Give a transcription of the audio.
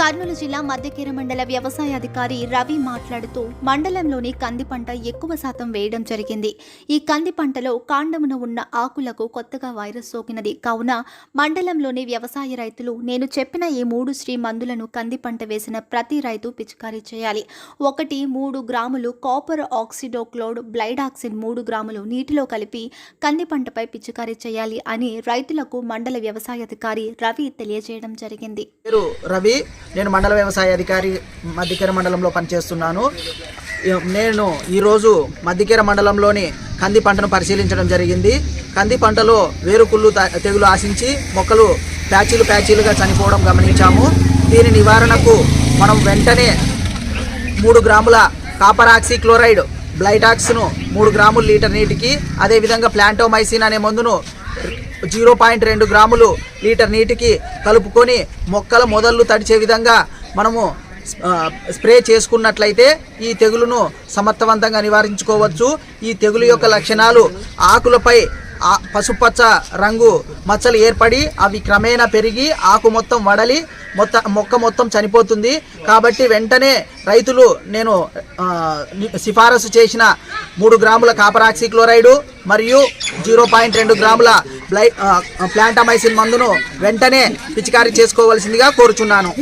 కర్నూలు జిల్లా మధ్యకీర మండల వ్యవసాయ అధికారి రవి మాట్లాడుతూ మండలంలోని కంది పంట ఎక్కువ శాతం వేయడం జరిగింది. ఈ కంది పంటలో కాండమున ఉన్న ఆకులకు కొత్తగా వైరస్ సోకినది. కావున మండలంలోని వ్యవసాయ రైతులు నేను చెప్పిన ఈ మూడు శ్రీ మందులను కంది పంట వేసిన ప్రతి రైతు పిచికారీ చేయాలి. ఒకటి మూడు గ్రాములు కాపర్ ఆక్సిడోక్లోడ్ బ్లైడాక్సిన్ మూడు గ్రాములు నీటిలో కలిపి కంది పంటపై పిచికారీ చేయాలి అని రైతులకు మండల వ్యవసాయ అధికారి రవి తెలియజేయడం జరిగింది. రవి. నేను మండల వ్యవసాయ అధికారి మధ్యకేర మండలంలో పనిచేస్తున్నాను. నేను ఈరోజు మధ్యకేర మండలంలోని కంది పంటను పరిశీలించడం జరిగింది. కంది పంటలో వేరుకుళ్ళు త- తెగులు ఆశించి మొక్కలు ప్యాచీలు ప్యాచీలుగా చనిపోవడం గమనించాము. దీని నివారణకు మనం వెంటనే మూడు గ్రాముల కాపర్ ఆక్సిక్లోరైడ్ బ్లైటాక్స్ను మూడు గ్రాములు లీటర్ నీటికి అదేవిధంగా ప్లాంటోమైసిన్ అనే మందును జీరో పాయింట్ రెండు గ్రాములు లీటర్ నీటికి కలుపుకొని మొక్కల మొదళ్ళు తడిచే విధంగా మనము స్ప్రే చేసుకున్నట్లయితే ఈ తెగులును సమర్థవంతంగా నివారించుకోవచ్చు. ఈ తెగులు యొక్క లక్షణాలు ఆకులపై ఆ పసుపచ్చ రంగు మచ్చలు ఏర్పడి అవి క్రమేణా పెరిగి ఆకు మొత్తం వడలి మొత్తం మొక్క మొత్తం చనిపోతుంది. కాబట్టి వెంటనే రైతులు నేను సిఫారసు చేసిన మూడు గ్రాముల కాపరాక్సీ క్లోరైడు మరియు జీరో పాయింట్ రెండు గ్రాముల ప్లాంటామైసిన్ మందును వెంటనే పిచికారీ చేసుకోవలసిందిగా కోరుచున్నాను.